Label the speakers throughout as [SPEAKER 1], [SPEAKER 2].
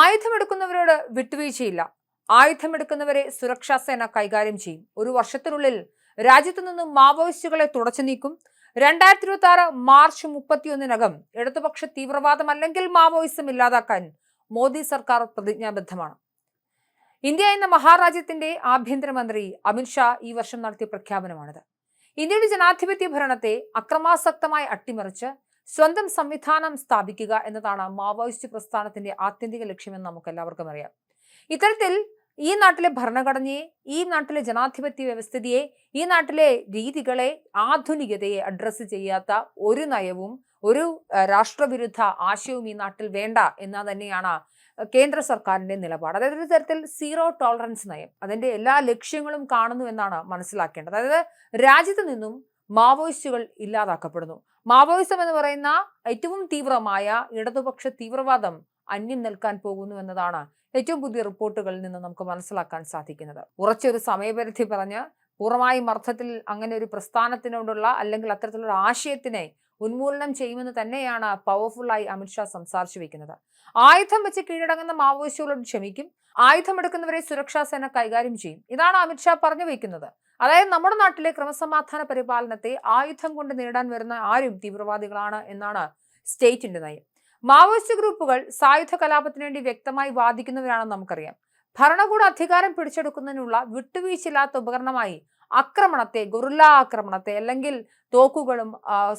[SPEAKER 1] ആയുധമെടുക്കുന്നവരോട് വിട്ടുവീഴ്ചയില്ല. ആയുധമെടുക്കുന്നവരെ സുരക്ഷാ സേന കൈകാര്യം ചെയ്യും. ഒരു വർഷത്തിനുള്ളിൽ രാജ്യത്തു നിന്നും മാവോയിസ്റ്റുകളെ തുടച്ചു നീക്കും. രണ്ടായിരത്തി ഇരുപത്തി ആറ് മാർച്ച് മുപ്പത്തിയൊന്നിനകം ഇടതുപക്ഷ തീവ്രവാദം അല്ലെങ്കിൽ മാവോയിസം ഇല്ലാതാക്കാൻ മോദി സർക്കാർ പ്രതിജ്ഞാബദ്ധമാണ്. ഇന്ത്യ എന്ന മഹാരാജ്യത്തിന്റെ ആഭ്യന്തരമന്ത്രി അമിത്ഷാ ഈ വർഷം നടത്തിയ പ്രഖ്യാപനമാണിത്. ഇന്ത്യയുടെ ജനാധിപത്യ ഭരണത്തെ അക്രമാസക്തമായി അട്ടിമറിച്ച് സ്വന്തം സംവിധാനം സ്ഥാപിക്കുക എന്നതാണ് മാവോയിസ്റ്റ് പ്രസ്ഥാനത്തിന്റെ ആത്യന്തിക ലക്ഷ്യമെന്ന് നമുക്ക് എല്ലാവർക്കും അറിയാം. ഇത്തരത്തിൽ ഈ നാട്ടിലെ ഭരണഘടനയെ ഈ നാട്ടിലെ ജനാധിപത്യ വ്യവസ്ഥിതിയെ ഈ നാട്ടിലെ രീതികളെ ആധുനികതയെ അഡ്രസ്സ് ചെയ്യാത്ത ഒരു നയവും ഒരു രാഷ്ട്രവിരുദ്ധ ആശയവും ഈ നാട്ടിൽ വേണ്ട എന്ന തന്നെയാണ് കേന്ദ്ര സർക്കാരിന്റെ നിലപാട്. അതായത് ഒരു തരത്തിൽ സീറോ ടോളറൻസ് നയം. അതിന്റെ എല്ലാ ലക്ഷ്യങ്ങളും കാണുന്നു എന്നാണ് മനസ്സിലാക്കേണ്ടത്. അതായത് രാജ്യത്ത് നിന്നും മാവോയിസ്റ്റുകൾ ഇല്ലാതാക്കപ്പെടുന്നു. മാവോയിസം എന്ന് പറയുന്ന ഏറ്റവും തീവ്രമായ ഇടതുപക്ഷ തീവ്രവാദം അന്യം നിൽക്കാൻ പോകുന്നു എന്നതാണ് ഏറ്റവും പുതിയ റിപ്പോർട്ടുകളിൽ നിന്ന് നമുക്ക് മനസ്സിലാക്കാൻ സാധിക്കുന്നത്. ഉറച്ചൊരു സമയപരിധി പറഞ്ഞ് പൂർണമായും അർത്ഥത്തിൽ അങ്ങനെ ഒരു പ്രസ്ഥാനത്തിനോടുള്ള അല്ലെങ്കിൽ അത്തരത്തിലുള്ള ആശയത്തിനെ ഉന്മൂലനം ചെയ്യുമെന്ന് തന്നെയാണ് പവർഫുള്ളായി അമിത്ഷാ സംസാരിച്ചു വെക്കുന്നത്. ആയുധം വെച്ച് കീഴടങ്ങുന്ന മാവോയിസ്റ്റുകളോട് ക്ഷമിക്കും. ആയുധമെടുക്കുന്നവരെ സുരക്ഷാ സേന കൈകാര്യം ചെയ്യും. ഇതാണ് അമിത്ഷാ പറഞ്ഞു വെക്കുന്നത്. അതായത് നമ്മുടെ നാട്ടിലെ ക്രമസമാധാന പരിപാലനത്തെ ആയുധം കൊണ്ട് നേടാൻ വരുന്ന ആരും തീവ്രവാദികളാണ് എന്നാണ് സ്റ്റേറ്റിന്റെ നയം. മാവോയിസ്റ്റ് ഗ്രൂപ്പുകൾ സായുധ കലാപത്തിന് വേണ്ടി വ്യക്തമായി വാദിക്കുന്നവരാണെന്ന് നമുക്കറിയാം. ഭരണകൂട അധികാരം പിടിച്ചെടുക്കുന്നതിനുള്ള വിട്ടുവീഴ്ചയില്ലാത്ത ഉപകരണമായി ആക്രമണത്തെ ഗുരുല്ല ആക്രമണത്തെ അല്ലെങ്കിൽ തോക്കുകളും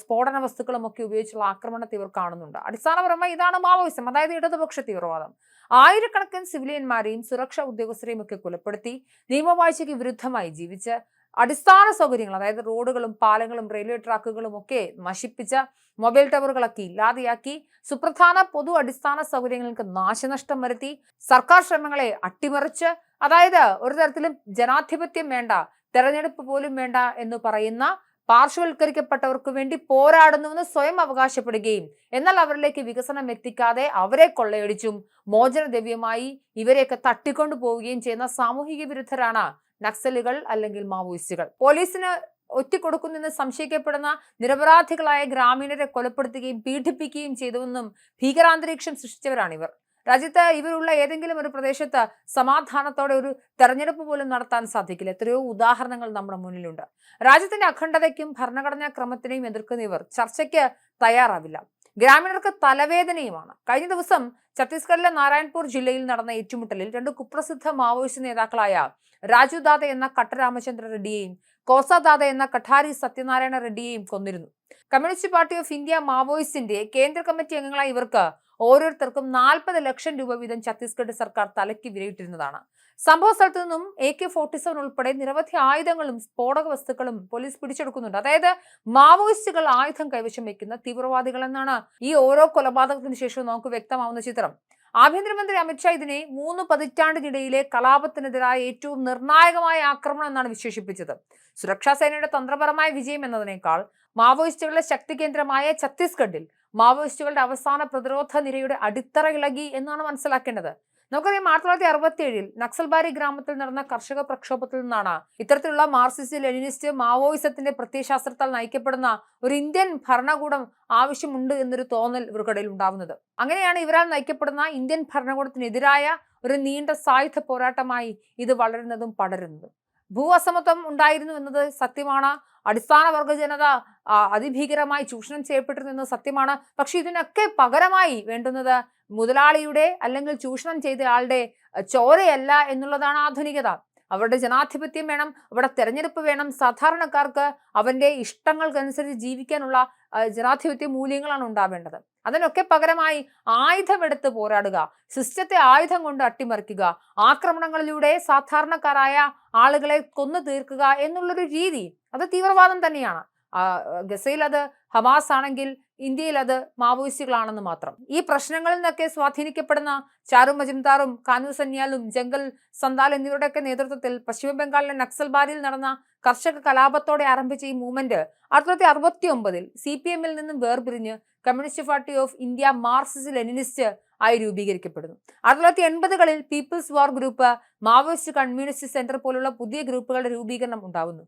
[SPEAKER 1] സ്ഫോടന വസ്തുക്കളും ഒക്കെ ഉപയോഗിച്ചുള്ള ആക്രമണത്തെ ഇവർ കാണുന്നുണ്ട്. അടിസ്ഥാനപരമായി ഇതാണ് മാവോയിസം അതായത് ഇടതുപക്ഷ തീവ്രവാദം. ആയിരക്കണക്കിന് സിവിലിയന്മാരെയും സുരക്ഷാ ഉദ്യോഗസ്ഥരെയും ഒക്കെ കൊലപ്പെടുത്തി നിയമവാഴ്ചയ്ക്ക് വിരുദ്ധമായി ജീവിച്ച് അടിസ്ഥാന സൗകര്യങ്ങൾ അതായത് റോഡുകളും പാലങ്ങളും റെയിൽവേ ട്രാക്കുകളും ഒക്കെ നശിപ്പിച്ച മൊബൈൽ ടവറുകളൊക്കെ ഇല്ലാതെയാക്കി സുപ്രധാന പൊതു അടിസ്ഥാന സൗകര്യങ്ങൾക്ക് നാശനഷ്ടം വരുത്തി സർക്കാർ ശ്രമങ്ങളെ അട്ടിമറിച്ച് അതായത് ഒരു തരത്തിലും ജനാധിപത്യം വേണ്ട തെരഞ്ഞെടുപ്പ് പോലും വേണ്ട എന്ന് പറയുന്ന പാർശ്വവൽക്കരിക്കപ്പെട്ടവർക്ക് വേണ്ടി പോരാടുന്നുവെന്ന് സ്വയം അവകാശപ്പെടുകയും എന്നാൽ അവരിലേക്ക് വികസനം എത്തിക്കാതെ അവരെ കൊള്ളയടിച്ചും മോചനദ്രവ്യമായി ഇവരെയൊക്കെ തട്ടിക്കൊണ്ടു പോവുകയും ചെയ്യുന്ന സാമൂഹിക വിരുദ്ധരാണ് നക്സലുകൾ അല്ലെങ്കിൽ മാവോയിസ്റ്റുകൾ. പോലീസിന് ഒറ്റിക്കൊടുക്കുന്നെന്ന് സംശയിക്കപ്പെടുന്ന നിരപരാധികളായ ഗ്രാമീണരെ കൊലപ്പെടുത്തുകയും പീഡിപ്പിക്കുകയും ചെയ്തുവെന്നും ഭീകരാന്തരീക്ഷം സൃഷ്ടിച്ചവരാണിവർ. രാജ്യത്ത് ഇവരുള്ള ഏതെങ്കിലും ഒരു പ്രദേശത്ത് സമാധാനത്തോടെ ഒരു തെരഞ്ഞെടുപ്പ് പോലും നടത്താൻ സാധിക്കില്ല. എത്രയോ ഉദാഹരണങ്ങൾ നമ്മുടെ മുന്നിലുണ്ട്. രാജ്യത്തിന്റെ അഖണ്ഡതയ്ക്കും ഭരണഘടനാ ക്രമത്തിനെയും എതിർക്കുന്ന ഇവർ ചർച്ചയ്ക്ക് തയ്യാറാവില്ല. ഗ്രാമീണർക്ക് തലവേദനയുമാണ്. കഴിഞ്ഞ ദിവസം ഛത്തീസ്ഗഡിലെ നാരായൺപൂർ ജില്ലയിൽ നടന്ന ഏറ്റുമുട്ടലിൽ രണ്ട് കുപ്രസിദ്ധ മാവോയിസ്റ്റ് നേതാക്കളായ രാജു ദാദ എന്ന കട്ടരാമചന്ദ്ര റെഡ്ഡിയെയും കോസ ദാദ എന്ന കഠാരി സത്യനാരായണ റെഡ്ഡിയെയും കൊന്നിരുന്നു. കമ്മ്യൂണിസ്റ്റ് പാർട്ടി ഓഫ് ഇന്ത്യ മാവോയിസ്റ്റിന്റെ കേന്ദ്ര കമ്മിറ്റി അംഗങ്ങളായ ഇവർക്ക് ഓരോരുത്തർക്കും നാൽപ്പത് ലക്ഷം രൂപ വീതം ഛത്തീസ്ഗഡ് സർക്കാർ തലയ്ക്ക് വിലയിട്ടിരുന്നതാണ്. സംഭവ സ്ഥലത്തു നിന്നും എ കെ ഫോർട്ടി സെവൻ ഉൾപ്പെടെ നിരവധി ആയുധങ്ങളും സ്ഫോടക വസ്തുക്കളും പോലീസ് പിടിച്ചെടുക്കുന്നുണ്ട്. അതായത് മാവോയിസ്റ്റുകൾ ആയുധം കൈവശം വയ്ക്കുന്ന തീവ്രവാദികൾ എന്നാണ് ഈ ഓരോ കൊലപാതകത്തിന് ശേഷവും നമുക്ക് വ്യക്തമാവുന്ന ചിത്രം. ആഭ്യന്തരമന്ത്രി അമിത്ഷാ ഇതിനെ മൂന്ന് പതിറ്റാണ്ടിനിടയിലെ കലാപത്തിനെതിരായ ഏറ്റവും നിർണായകമായ ആക്രമണം എന്നാണ് വിശേഷിപ്പിച്ചത്. സുരക്ഷാ സേനയുടെ തന്ത്രപരമായ വിജയം എന്നതിനേക്കാൾ മാവോയിസ്റ്റുകളുടെ ശക്തി കേന്ദ്രമായ ഛത്തീസ്ഗഡിൽ മാവോയിസ്റ്റുകളുടെ അവസാന പ്രതിരോധ നിരയുടെ അടിത്തറ ഇളകി എന്നാണ് മനസ്സിലാക്കേണ്ടത്. നമുക്കറിയാം ആയിരത്തി തൊള്ളായിരത്തി അറുപത്തി ഏഴിൽ നക്സൽബാരി ഗ്രാമത്തിൽ നടന്ന കർഷക പ്രക്ഷോഭത്തിൽ നിന്നാണ് ഇത്തരത്തിലുള്ള മാർസിസ്റ്റ് ലെനിനിസ്റ്റ് മാവോയിസത്തിന്റെ പ്രത്യയശാസ്ത്രത്താൽ നയിക്കപ്പെടുന്ന ഒരു ഇന്ത്യൻ ഭരണകൂടം ആവശ്യമുണ്ട് എന്നൊരു തോന്നൽ ഇവർക്കിടയിൽ ഉണ്ടാവുന്നത്. അങ്ങനെയാണ് ഇവരാൽ നയിക്കപ്പെടുന്ന ഇന്ത്യൻ ഭരണകൂടത്തിനെതിരായ ഒരു നീണ്ട സായുധ പോരാട്ടമായി ഇത് വളരുന്നതും പടരുന്നതും. ഭൂ അസമത്വം ഉണ്ടായിരുന്നു എന്നത് സത്യമാണ്. അടിസ്ഥാന വർഗ ജനത അതിഭീകരമായി ചൂഷണം ചെയ്യപ്പെട്ടിരുന്നു എന്നത് സത്യമാണ്. പക്ഷെ ഇതിനൊക്കെ പകരമായി വേണ്ടുന്നത് മുതലാളിയുടെ അല്ലെങ്കിൽ ചൂഷണം ചെയ്ത ആളുടെ ചോരയല്ല എന്നുള്ളതാണ് ആധുനികത. അവരുടെ ജനാധിപത്യം വേണം അവിടെ തെരഞ്ഞെടുപ്പ് വേണം. സാധാരണക്കാർക്ക് അവന്റെ ഇഷ്ടങ്ങൾക്കനുസരിച്ച് ജീവിക്കാനുള്ള ജനാധിപത്യ മൂല്യങ്ങളാണ് ഉണ്ടാവേണ്ടത്. അതിനൊക്കെ പകരമായി ആയുധമെടുത്ത് പോരാടുക സിസ്റ്റത്തെ ആയുധം കൊണ്ട് അട്ടിമറിക്കുക ആക്രമണങ്ങളിലൂടെ സാധാരണക്കാരായ ആളുകളെ കൊന്നു തീർക്കുക എന്നുള്ളൊരു രീതി. അത് തീവ്രവാദം തന്നെയാണ്. ഗസയിൽ അത് ഹമാസ് ആണെങ്കിൽ ഇന്ത്യയിൽ അത് മാവോയിസ്റ്റുകളാണെന്ന് മാത്രം. ഈ പ്രശ്നങ്ങളിൽ നിന്നൊക്കെ സ്വാധീനിക്കപ്പെടുന്ന ചാരു മജുംദാറും കാനു സന്യാലും ജംഗൽ സന്താൽ എന്നിവരുടെയൊക്കെ നേതൃത്വത്തിൽ പശ്ചിമ ബംഗാളിലെ നക്സൽബാരിയിൽ നടന്ന കർഷക കലാപത്തോടെ ആരംഭിച്ച ഈ മൂവ്മെന്റ് ആയിരത്തി തൊള്ളായിരത്തി അറുപത്തി ഒമ്പതിൽ സി പി എമ്മിൽ നിന്നും വേർപിരിഞ്ഞ് communist party of India Marxist Leninist ആയി രൂപീകരിക്കപ്പെടുന്നു. ആയിരത്തി തൊള്ളായിരത്തി എൺപതുകളിൽ people's war group Maoist communist centre പോലുള്ള പുതിയ ഗ്രൂപ്പുകളുടെ രൂപീകരണം ഉണ്ടാവുന്നു.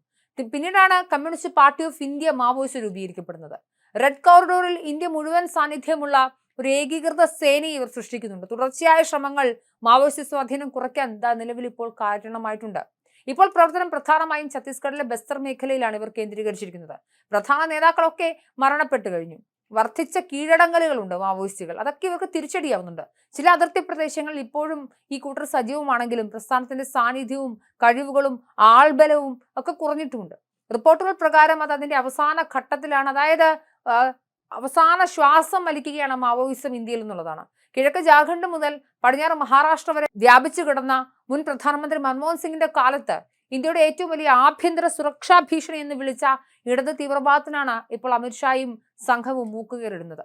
[SPEAKER 1] പിന്നീടാണ് communist party of India Maoist രൂപീകരിക്കപ്പെടുന്നത്. Red കോറിഡോറിൽ ഇന്ത്യ മുഴുവൻ സാന്നിധ്യമുള്ള ഒരു ഏകീകൃത സേനയെ ഇവർ സൃഷ്ടിക്കുന്നുണ്ട്. തുടർച്ചയായ ശ്രമങ്ങൾ മാവോയിസ്റ്റ് സ്വാധീനം കുറയ്ക്കാൻ നിലവിൽ ഇപ്പോൾ കാരണമായിട്ടുണ്ട്. ഇപ്പോൾ പ്രവർത്തനം പ്രധാനമായും ഛത്തീസ്ഗഡിലെ ബസ്തർ മേഖലയിലാണ് ഇവർ കേന്ദ്രീകരിച്ചിരിക്കുന്നത്. പ്രധാന നേതാക്കളൊക്കെ മരണപ്പെട്ടു കഴിഞ്ഞു. വർദ്ധിച്ച കീഴടങ്ങലുകളുണ്ട് മാവോയിസ്റ്റുകൾ. അതൊക്കെ ഇവർക്ക് തിരിച്ചടിയാവുന്നുണ്ട്. ചില അതിർത്തി പ്രദേശങ്ങളിൽ ഇപ്പോഴും ഈ കൂട്ടർ സജീവമാണെങ്കിലും പ്രസ്ഥാനത്തിന്റെ സാന്നിധ്യവും കഴിവുകളും ആൾബലവും ഒക്കെ കുറഞ്ഞിട്ടുമുണ്ട്. റിപ്പോർട്ടുകൾ പ്രകാരം അത് അതിന്റെ അവസാന ഘട്ടത്തിലാണ്. അതായത് അവസാന ശ്വാസം വലിക്കുകയാണ് മാവോയിസം ഇന്ത്യയിൽ എന്നുള്ളതാണ് കിഴക്ക് ജാർഖണ്ഡ് മുതൽ പടിഞ്ഞാറ് മഹാരാഷ്ട്ര വരെ വ്യാപിച്ചു കിടന്ന മുൻ പ്രധാനമന്ത്രി മൻമോഹൻ സിംഗിന്റെ കാലത്ത് ഇന്ത്യയുടെ ഏറ്റവും വലിയ ആഭ്യന്തര സുരക്ഷാ ഭീഷണി എന്ന് വിളിച്ച ഇടത് തീവ്രവാദത്തിനാണ് ഇപ്പോൾ അമിത്ഷായും സംഘവും മൂക്കുകയറിടുന്നത്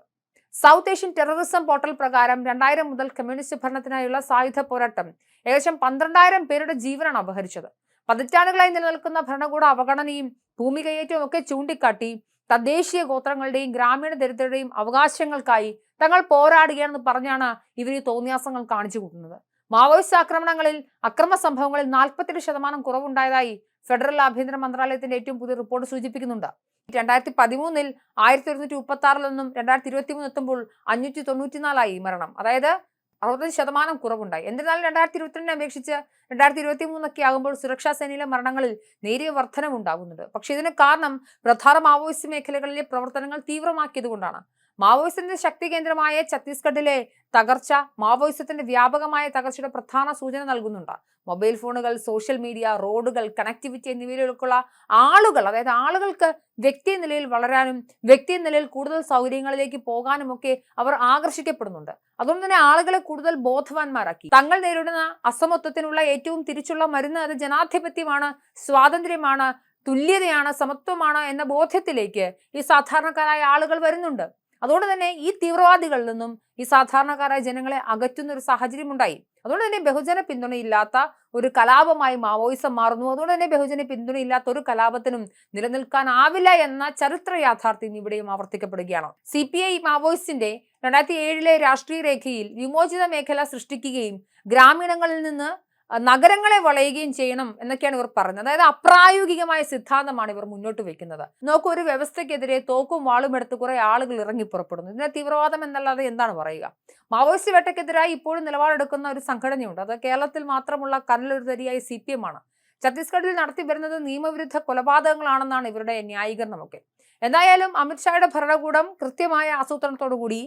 [SPEAKER 1] സൗത്ത് ഏഷ്യൻ ടെററിസം പോർട്ടൽ പ്രകാരം രണ്ടായിരം മുതൽ കമ്മ്യൂണിസ്റ്റ് ഭരണത്തിനായുള്ള സായുധ പോരാട്ടം ഏകദേശം പന്ത്രണ്ടായിരം പേരുടെ ജീവനാണ് അപഹരിച്ചത്. പതിറ്റാണ്ടുകളായി നിലനിൽക്കുന്ന ഭരണകൂട അവഗണനയും ഭൂമി കയ്യേറ്റവും ഒക്കെ ചൂണ്ടിക്കാട്ടി തദ്ദേശീയ ഗോത്രങ്ങളുടെയും ഗ്രാമീണ ദരിദ്രരുടെയും അവകാശങ്ങൾക്കായി തങ്ങൾ പോരാടുകയാണെന്ന് പറഞ്ഞാണ് ഇവർ ഈ തോന്നിയാസങ്ങൾ കാണിച്ചു കൂട്ടുന്നത്. മാവോയിസ്റ്റ് ആക്രമണങ്ങളിൽ അക്രമ സംഭവങ്ങളിൽ നാൽപ്പത്തെട്ട് ശതമാനം കുറവുണ്ടായതായി ഫെഡറൽ ആഭ്യന്തര മന്ത്രാലയത്തിന്റെ ഏറ്റവും പുതിയ റിപ്പോർട്ട് സൂചിപ്പിക്കുന്നുണ്ട്. രണ്ടായിരത്തി പതിമൂന്നിൽ ആയിരത്തി ഒരുന്നൂറ്റി മുപ്പത്തി ആറിൽ നിന്നും രണ്ടായിരത്തി ഇരുപത്തി മൂന്ന് എത്തുമ്പോൾ അഞ്ഞൂറ്റി തൊണ്ണൂറ്റിനാലായി മരണം. അതായത് അറുപത്തഞ്ച് ശതമാനം കുറവുണ്ടായി. എന്നിരുന്നാലും രണ്ടായിരത്തി ഇരുപത്തിരണ്ടിനെ അപേക്ഷിച്ച് രണ്ടായിരത്തി ഇരുപത്തി മൂന്നൊക്കെ ആകുമ്പോൾ സുരക്ഷാ സേനയിലെ മരണങ്ങളിൽ നേരിയ വർധനമുണ്ടാകുന്നുണ്ട് പക്ഷേ ഇതിന് കാരണം പ്രധാന മാവോയിസ്റ്റ് മേഖലകളിലെ പ്രവർത്തനങ്ങൾ തീവ്രമാക്കിയതുകൊണ്ടാണ് മാവോയിസ്റ്റിന്റെ ശക്തി കേന്ദ്രമായ ഛത്തീസ്ഗഡിലെ തകർച്ച മാവോയിസത്തിന്റെ വ്യാപകമായ തകർച്ചയുടെ പ്രധാന സൂചന നൽകുന്നുണ്ട്. മൊബൈൽ ഫോണുകൾ സോഷ്യൽ മീഡിയ റോഡുകൾ കണക്ടിവിറ്റി എന്നിവയിലേക്കുള്ള ആളുകൾ അതായത് ആളുകൾക്ക് വ്യക്തി നിലയിൽ വളരാനും വ്യക്തി നിലയിൽ കൂടുതൽ സൗകര്യങ്ങളിലേക്ക് പോകാനും ഒക്കെ അവർ ആകർഷിക്കപ്പെടുന്നുണ്ട്. അതുകൊണ്ട് തന്നെ ആളുകളെ കൂടുതൽ ബോധവാന്മാരാക്കി. തങ്ങൾ നേരിടുന്ന അസമത്വത്തിനുള്ള ഏറ്റവും തിരിച്ചുള്ള മരുന്ന് അത് ജനാധിപത്യമാണ് സ്വാതന്ത്ര്യമാണ് തുല്യതയാണ് സമത്വമാണ് എന്ന ബോധ്യത്തിലേക്ക് ഈ സാധാരണക്കാരായ ആളുകൾ വരുന്നുണ്ട്. അതുകൊണ്ട് തന്നെ ഈ തീവ്രവാദികളിൽ നിന്നും ഈ സാധാരണക്കാരായ ജനങ്ങളെ അകറ്റുന്ന ഒരു സാഹചര്യം ഉണ്ടായി അതുകൊണ്ട് തന്നെ ബഹുജന പിന്തുണയില്ലാത്ത ഒരു കലാപമായി മാവോയിസം മാറുന്നു. അതുകൊണ്ട് തന്നെ ബഹുജന പിന്തുണയില്ലാത്ത ഒരു കലാപത്തിനും നിലനിൽക്കാനാവില്ല എന്ന ചരിത്ര യാഥാർത്ഥ്യം ഇവിടെയും ആവർത്തിക്കപ്പെടുകയാണ്. സി പി ഐ മാവോയിസ്റ്റിന്റെ രണ്ടായിരത്തി ഏഴിലെ രാഷ്ട്രീയ രേഖയിൽ വിമോചിത മേഖല സൃഷ്ടിക്കുകയും ഗ്രാമീണങ്ങളിൽ നിന്ന് നഗരങ്ങളെ വളയുകയും ചെയ്യണം എന്നൊക്കെയാണ് ഇവർ പറയുന്നത് അതായത് അപ്രായോഗികമായ സിദ്ധാന്തമാണ് ഇവർ മുന്നോട്ട് വെക്കുന്നത്. നോക്കൂ ഒരു വ്യവസ്ഥയ്ക്കെതിരെ തോക്കും വാളും എടുത്ത് കുറെ ആളുകൾ ഇറങ്ങി പുറപ്പെടുന്നു. ഇതിനെ തീവ്രവാദം എന്നല്ലാതെ എന്താണ് പറയുക? മാവോയിസ്റ്റ് വേട്ടയ്ക്കെതിരായി ഇപ്പോഴും നിലപാടെടുക്കുന്ന ഒരു സംഘടനയുണ്ട്. അത് കേരളത്തിൽ മാത്രമുള്ള കനലൊരു തരിയായ സി പി എം ആണ്. ഛത്തീസ്ഗഡിൽ നടത്തി വരുന്നത് നിയമവിരുദ്ധ കൊലപാതകങ്ങളാണെന്നാണ് ഇവരുടെ ന്യായീകരണമൊക്കെ. എന്തായാലും അമിത്ഷായുടെ ഭരണകൂടം കൃത്യമായ ആസൂത്രണത്തോടുകൂടി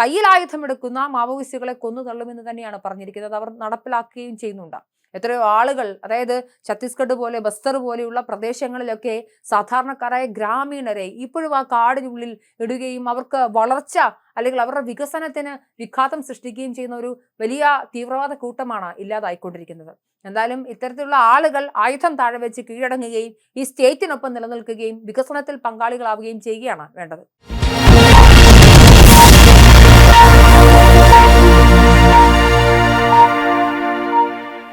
[SPEAKER 1] കയ്യിൽ ആയുധമെടുക്കുന്ന മാവോയിസ്റ്റുകളെ കൊന്നു തള്ളുമെന്ന് തന്നെയാണ് പറഞ്ഞിരിക്കുന്നത്. അവർ നടപ്പിലാക്കുകയും ചെയ്യുന്നുണ്ട്. എത്രയോ ആളുകൾ അതായത് ഛത്തീസ്ഗഡ് പോലെ ബസ്തർ പോലെയുള്ള പ്രദേശങ്ങളിലൊക്കെ സാധാരണക്കാരായ ഗ്രാമീണരെ ഇപ്പോഴും ആ കാടിനുള്ളിൽ ഇടുകയും അവർക്ക് വളർച്ച അല്ലെങ്കിൽ അവരുടെ വികസനത്തിന് വിഘാതം സൃഷ്ടിക്കുകയും ചെയ്യുന്ന ഒരു വലിയ തീവ്രവാദ കൂട്ടമാണ് ഇല്ലാതായിക്കൊണ്ടിരിക്കുന്നത്. എന്തായാലും ഇത്തരത്തിലുള്ള ആളുകൾ ആയുധം താഴെ വെച്ച് കീഴടങ്ങുകയും ഈ സ്റ്റേറ്റിനൊപ്പം നിലനിൽക്കുകയും വികസനത്തിൽ പങ്കാളികളാവുകയും ചെയ്യുകയാണ് വേണ്ടത്.